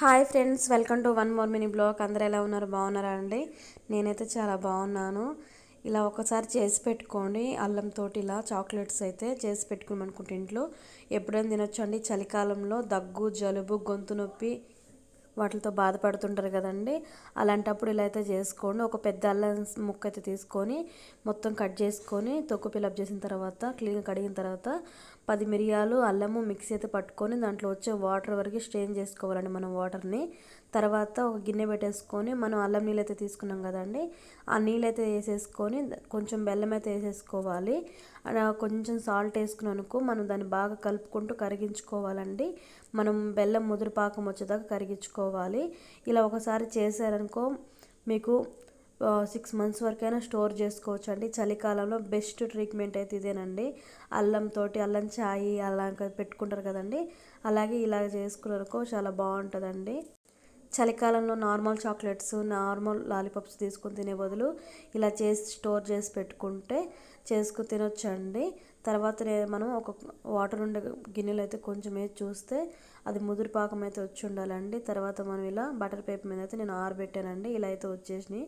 Hi friends welcome to one more mini blog. అందరు ఎలా ఉన్నారు? బాగున్నారా అండి? నేనైతే చాలా బాగున్నాను. ఇలా ఒకసారి చేసి పెట్టుకోండి. అల్లంతో ఇలా చాక్లెట్స్ అయితే చేసి పెట్టుకుని అనుకుంటే ఇంట్లో. ఎప్పుడైనా తినొచ్చు అండి చలికాలంలో దగ్గు జలుబు గొంతు నొప్పి వాటితో బాధపడుతుంటారు కదండి. అలాంటప్పుడు ఇలా అయితే చేసుకోండి. ఒక పెద్ద అల్లం ముక్క అయితే తీసుకొని మొత్తం కట్ చేసుకొని తొక్కు ఫిలప్ చేసిన తర్వాత క్లీన్ కడిగిన తర్వాత పది మిరియాలు అల్లము మిక్సీ అయితే పట్టుకొని దాంట్లో వచ్చే వాటర్ వరకు స్ట్రెయిన్ చేసుకోవాలండి మనం వాటర్ని. తర్వాత ఒక గిన్నె పెట్టేసుకొని మనం అల్లం నీళ్ళు అయితే తీసుకున్నాం కదండి. ఆ నీళ్ళు అయితే వేసేసుకొని కొంచెం బెల్లం అయితే వేసేసుకోవాలి. కొంచెం సాల్ట్ వేసుకుని అనుకో మనం దాన్ని బాగా కలుపుకుంటూ కరిగించుకోవాలండి. మనం బెల్లం ముదురు పాకం వచ్చేదాకా కరిగించుకోవాలి. ఇలా ఒకసారి చేశారనుకో మీకు సిక్స్ మంత్స్ వరకైనా స్టోర్ చేసుకోవచ్చు అండి చలికాలంలో బెస్ట్ ట్రీట్మెంట్ అయితే ఇదేనండి. అల్లంతో అల్లం ఛాయ్ అలా పెట్టుకుంటారు కదండి. అలాగే ఇలా చేసుకున్నారనుకో చాలా బాగుంటుందండి. చలికాలంలో నార్మల్ చాక్లెట్స్ నార్మల్ లాలీపాప్స్ తీసుకొని తినే బదులు ఇలా చేసి స్టోర్ చేసి పెట్టుకుంటే చేసుకుని తినొచ్చండి. తర్వాత మనం ఒక వాటర్ ఉండే గిన్నెలు అయితే కొంచెం వేసి చూస్తే అది ముదురు పాకం అయితే వచ్చి ఉండాలండి. తర్వాత మనం ఇలా బటర్ పేపర్ మీద అయితే నేను ఆరబెట్టానండి. ఇలా అయితే వచ్చేసినాయి.